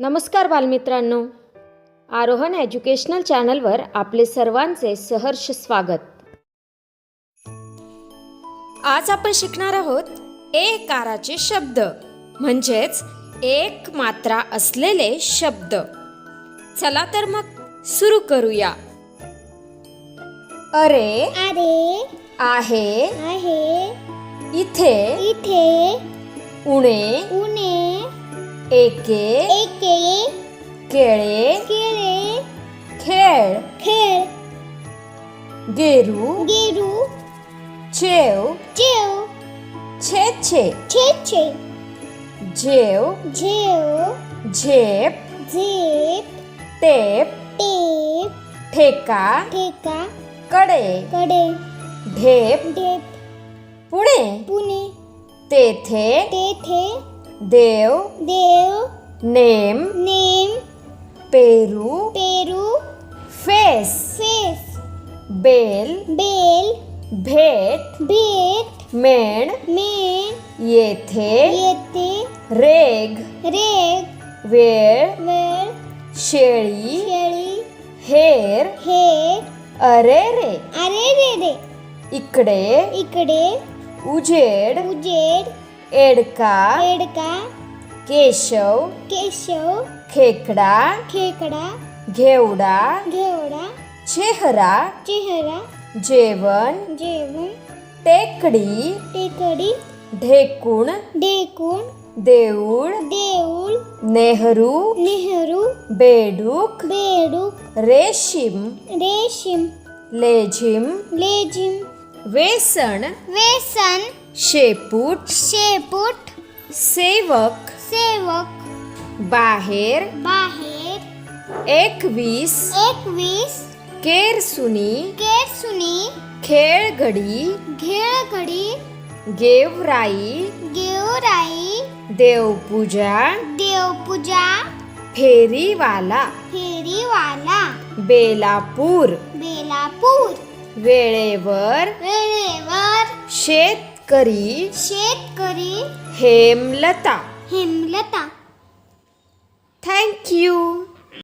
नमस्कार बालमित्रांनो. आरोहण एज्युकेशनल चॅनलवर आपले सर्वांचे सहर्ष स्वागत. आज आपण शिकणार आहोत एकाराचे शब्द म्हणजेच एक मात्रा असलेले शब्द. चला तर मग सुरू करूया. अरे अरे आहे आहे इथे इथे उणे उणे एके एके केळे केळे खेळ खेळ गेरू गेरू चेव जेव छे छे छे छे जेव जेव झेप झेप टेप टेप ठेका ठेका कडे कडे ढेप ढेप पुणे पुणे तेथे तेथे देव देव नेम नेम पेरू पेरू फेस फेस बेल बेल भेट भेट मेण मेण येथे येते रेग रेग वेळ वेळ शेळी शेळी हेर हे अरे रे अरे रे रे इकडे इकडे उजेड उजेड एडका एडका केशव केशव खेकडा खेकडा घेवडा घेवडा चेहरा चेहरा जेवण जेवण टेकडी टेकडी ढेकूण डेकूण देऊळ देऊळ नेहरू नेहरू बेडूक बेडूक रेशीम रेशीम लेझिम लेझिम वेसण वेसन शेपूट शेपूट सेवक सेवक बाहेर बाहेर एकवीस एकवीस केरसुनी केरसुनी खेळगडी घेळगडी गेवराई गेवराई देवपूजा देवपूजा फेरीवाला फेरीवाला बेलापूर बेलापूर वेळेवर वेळेवर शेतकरी शेतकरी हेमलता. हेमलता. Thank you